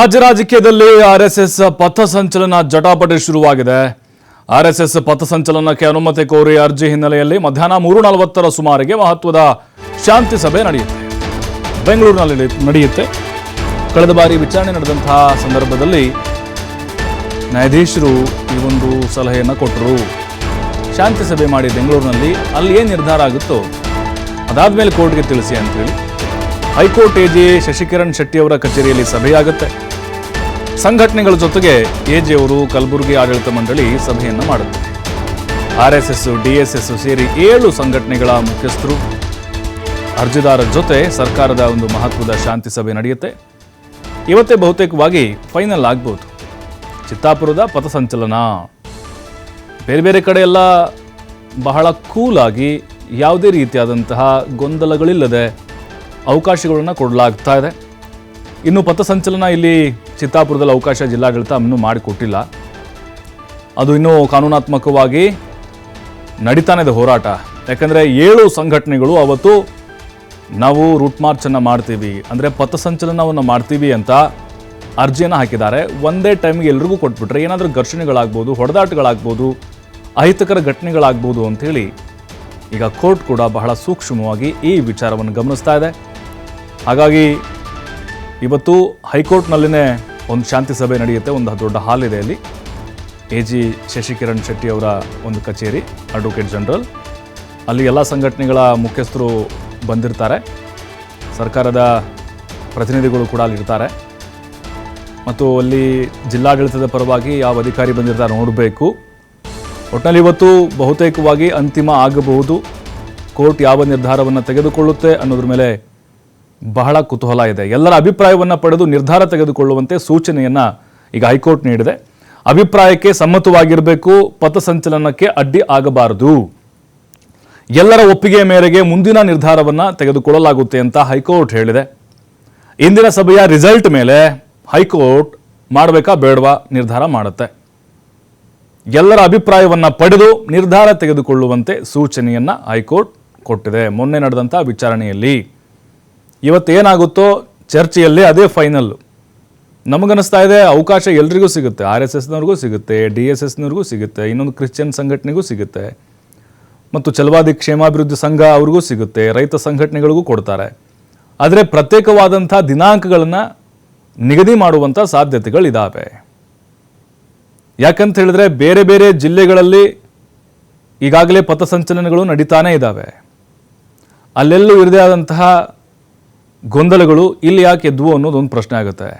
ರಾಜ್ಯ ರಾಜಕೀಯದಲ್ಲಿ ಆರ್ಎಸ್ಎಸ್ ಪಥಸಂಚಲನ ಜಟಾಪಟಿ ಶುರುವಾಗಿದೆ. ಆರ್ಎಸ್ಎಸ್ ಪಥಸಂಚಲನಕ್ಕೆ ಅನುಮತಿ ಕೋರಿ ಅರ್ಜಿ ಹಿನ್ನೆಲೆಯಲ್ಲಿ ಮಧ್ಯಾಹ್ನ ಮೂರು ನಲವತ್ತರ ಸುಮಾರಿಗೆ ಮಹತ್ವದ ಶಾಂತಿ ಸಭೆ ನಡೆಯುತ್ತೆ. ಬೆಂಗಳೂರಿನಲ್ಲಿ ನಡೆಯುತ್ತೆ. ಕಳೆದ ಬಾರಿ ವಿಚಾರಣೆ ನಡೆದಂತಹ ಸಂದರ್ಭದಲ್ಲಿ ನ್ಯಾಯಾಧೀಶರು ಈ ಒಂದು ಸಲಹೆಯನ್ನು ಕೊಟ್ಟರು ಶಾಂತಿ ಸಭೆ ಮಾಡಿ ಬೆಂಗಳೂರಿನಲ್ಲಿ ಅಲ್ಲಿ ಏನು ನಿರ್ಧಾರ ಆಗುತ್ತೋ ಅದಾದ್ಮೇಲೆ ಕೋರ್ಟ್ಗೆ ತಿಳಿಸಿ ಅಂತೇಳಿ. ಹೈಕೋರ್ಟ್ ಎಜಿ ಶಶಿಕಿರಣ್ ಶೆಟ್ಟಿ ಅವರ ಕಚೇರಿಯಲ್ಲಿ ಸಭೆಯಾಗುತ್ತೆ. ಸಂಘಟನೆಗಳ ಜೊತೆಗೆ ಎಜಿ ಅವರು ಕಲಬುರಗಿ ಆಡಳಿತ ಮಂಡಳಿ ಸಭೆಯನ್ನು ಮಾಡುತ್ತೆ. ಆರ್ಎಸ್ಎಸ್ ಎಸ್ ಎಸ್ ಡಿಎಸ್ಎಸ್ ಸೇರಿ ಏಳು ಸಂಘಟನೆಗಳ ಮುಖ್ಯಸ್ಥರು. ಅರ್ಜಿದಾರರ ಜೊತೆ ಸರ್ಕಾರದ ಒಂದು ಮಹತ್ವದ ಶಾಂತಿ ಸಭೆ ನಡೆಯುತ್ತೆ. ಇವತ್ತೇ ಬಹುತೇಕವಾಗಿ ಫೈನಲ್ ಆಗ್ಬೋದು. ಚಿತ್ತಾಪುರದ ಪಥಸಂಚಲನ ಬೇರೆ ಬೇರೆ ಕಡೆ ಎಲ್ಲ ಬಹಳ ಕೂಲಾಗಿ ಯಾವುದೇ ರೀತಿಯಾದಂತಹ ಗೊಂದಲಗಳಿಲ್ಲದೆ ಅವಕಾಶಗಳನ್ನು ಕೊಡಲಾಗ್ತಾ ಇದೆ. ಇನ್ನು ಪಥಸಂಚಲನ ಇಲ್ಲಿ ಚಿತ್ತಾಪುರದಲ್ಲಿ ಅವಕಾಶ ಜಿಲ್ಲಾಡಳಿತ ಇನ್ನೂ ಮಾಡಿಕೊಟ್ಟಿಲ್ಲ. ಅದು ಇನ್ನೂ ಕಾನೂನಾತ್ಮಕವಾಗಿ ನಡೀತಾನೆ ಇದೆ ಹೋರಾಟ. ಯಾಕಂದರೆ ಏಳು ಸಂಘಟನೆಗಳು ಅವತ್ತು ನಾವು ರೂಟ್ ಮಾರ್ಚನ್ನು ಮಾಡ್ತೀವಿ. ಅಂದರೆ ಪಥಸಂಚಲನವನ್ನು ಮಾಡ್ತೀವಿ ಅಂತ ಅರ್ಜಿಯನ್ನು ಹಾಕಿದ್ದಾರೆ. ಒಂದೇ ಟೈಮ್ಗೆ ಎಲ್ರಿಗೂ ಕೊಟ್ಬಿಟ್ರೆ ಏನಾದರೂ ಘರ್ಷಣೆಗಳಾಗ್ಬೋದು, ಹೊಡೆದಾಟಗಳಾಗ್ಬೋದು, ಅಹಿತಕರ ಘಟನೆಗಳಾಗ್ಬೋದು ಅಂಥೇಳಿ ಈಗ ಕೋರ್ಟ್ ಕೂಡ ಬಹಳ ಸೂಕ್ಷ್ಮವಾಗಿ ಈ ವಿಚಾರವನ್ನು ಗಮನಿಸ್ತಾ ಇದೆ. ಹಾಗಾಗಿ ಇವತ್ತು ಹೈಕೋರ್ಟ್ನಲ್ಲಿನೇ ಒಂದು ಶಾಂತಿ ಸಭೆ ನಡೆಯುತ್ತೆ, ಒಂದು ದೊಡ್ಡ ಹಾಲ್ ಇದೆ ಅಲ್ಲಿ. ಎ ಜಿ ಶಶಿಕಿರಣ್ ಶೆಟ್ಟಿ ಅವರ ಒಂದು ಕಚೇರಿ ಅಡ್ವೊಕೇಟ್ ಜನರಲ್ ಅಲ್ಲಿ ಎಲ್ಲ ಸಂಘಟನೆಗಳ ಮುಖ್ಯಸ್ಥರು ಬಂದಿರ್ತಾರೆ. ಸರ್ಕಾರದ ಪ್ರತಿನಿಧಿಗಳು ಕೂಡ ಅಲ್ಲಿರ್ತಾರೆ ಮತ್ತು ಅಲ್ಲಿ ಜಿಲ್ಲಾಡಳಿತದ ಪರವಾಗಿ ಯಾವ ಅಧಿಕಾರಿ ಬಂದಿರ್ತಾರೆ ನೋಡಬೇಕು. ಒಟ್ಟಿನಲ್ಲಿ ಇವತ್ತು ಬಹುತೇಕವಾಗಿ ಅಂತಿಮ ಆಗಬಹುದು. ಕೋರ್ಟ್ ಯಾವ ನಿರ್ಧಾರವನ್ನು ತೆಗೆದುಕೊಳ್ಳುತ್ತೆ ಅನ್ನೋದ್ರ ಮೇಲೆ ಬಹಳ ಕುತೂಹಲ ಇದೆ. ಎಲ್ಲರ ಅಭಿಪ್ರಾಯವನ್ನು ಪಡೆದು ನಿರ್ಧಾರ ತೆಗೆದುಕೊಳ್ಳುವಂತೆ ಸೂಚನೆಯನ್ನು ಈಗ ಹೈಕೋರ್ಟ್ ನೀಡಿದೆ. ಅಭಿಪ್ರಾಯಕ್ಕೆ ಸಮ್ಮತವಾಗಿರಬೇಕು, ಪಥಸಂಚಲನಕ್ಕೆ ಅಡ್ಡಿ ಆಗಬಾರದು. ಎಲ್ಲರ ಒಪ್ಪಿಗೆಯ ಮೇರೆಗೆ ಮುಂದಿನ ನಿರ್ಧಾರವನ್ನು ತೆಗೆದುಕೊಳ್ಳಲಾಗುತ್ತೆ ಅಂತ ಹೈಕೋರ್ಟ್ ಹೇಳಿದೆ. ಇಂದಿನ ಸಭೆಯ ರಿಸಲ್ಟ್ ಮೇಲೆ ಹೈಕೋರ್ಟ್ ಮಾಡಬೇಕಾ ಬೇಡವಾ ನಿರ್ಧಾರ ಮಾಡುತ್ತೆ. ಎಲ್ಲರ ಅಭಿಪ್ರಾಯವನ್ನು ಪಡೆದು ನಿರ್ಧಾರ ತೆಗೆದುಕೊಳ್ಳುವಂತೆ ಸೂಚನೆಯನ್ನು ಹೈಕೋರ್ಟ್ ಕೊಟ್ಟಿದೆ. ಮೊನ್ನೆ ನಡೆದಂಥ ವಿಚಾರಣೆಯಲ್ಲಿ ಇವತ್ತೇನಾಗುತ್ತೋ ಚರ್ಚೆಯಲ್ಲಿ ಅದೇ ಫೈನಲ್. ನಮಗನ್ನಿಸ್ತಾ ಇದೆ, ಅವಕಾಶ ಎಲ್ರಿಗೂ ಸಿಗುತ್ತೆ. ಆರ್ ಎಸ್ ಎಸ್ನವ್ರಿಗೂ ಸಿಗುತ್ತೆ, ಡಿ ಎಸ್ ಎಸ್ನವ್ರಿಗೂ ಸಿಗುತ್ತೆ, ಇನ್ನೊಂದು ಕ್ರಿಶ್ಚಿಯನ್ ಸಂಘಟನೆಗೂ ಸಿಗುತ್ತೆ. ಮತ್ತು ಚಲವಾದಿ ಕ್ಷೇಮಾಭಿವೃದ್ಧಿ ಸಂಘ ಅವ್ರಿಗೂ ಸಿಗುತ್ತೆ, ರೈತ ಸಂಘಟನೆಗಳಿಗೂ ಕೊಡ್ತಾರೆ. ಆದರೆ ಪ್ರತ್ಯೇಕವಾದಂಥ ದಿನಾಂಕಗಳನ್ನು ನಿಗದಿ ಮಾಡುವಂಥ ಸಾಧ್ಯತೆಗಳಿದ್ದಾವೆ ಯಾಕಂತ ಹೇಳಿದ್ರೆ ಬೇರೆ ಬೇರೆ ಜಿಲ್ಲೆಗಳಲ್ಲಿ ಈಗಾಗಲೇ ಪಥಸಂಚಲನಗಳು ನಡೀತಾನೇ ಇದ್ದಾವೆ ಅಲ್ಲೆಲ್ಲೂ ಇರದೇ ಆದಂತಹ ಗೊಂದಲಗಳು ಇಲ್ಲಿ ಯಾಕೆ ಎದ್ವು ಅನ್ನೋದೊಂದು ಪ್ರಶ್ನೆ ಆಗುತ್ತೆ.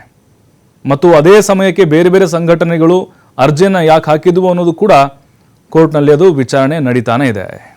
ಮತ್ತು ಅದೇ ಸಮಯಕ್ಕೆ ಬೇರೆ ಬೇರೆ ಸಂಘಟನೆಗಳು ಅರ್ಜಿಯನ್ನು ಯಾಕೆ ಹಾಕಿದ್ವು ಅನ್ನೋದು ಕೂಡ ಕೋರ್ಟ್ನಲ್ಲಿ ಅದು ವಿಚಾರಣೆ ನಡೀತಾನೆ ಇದೆ.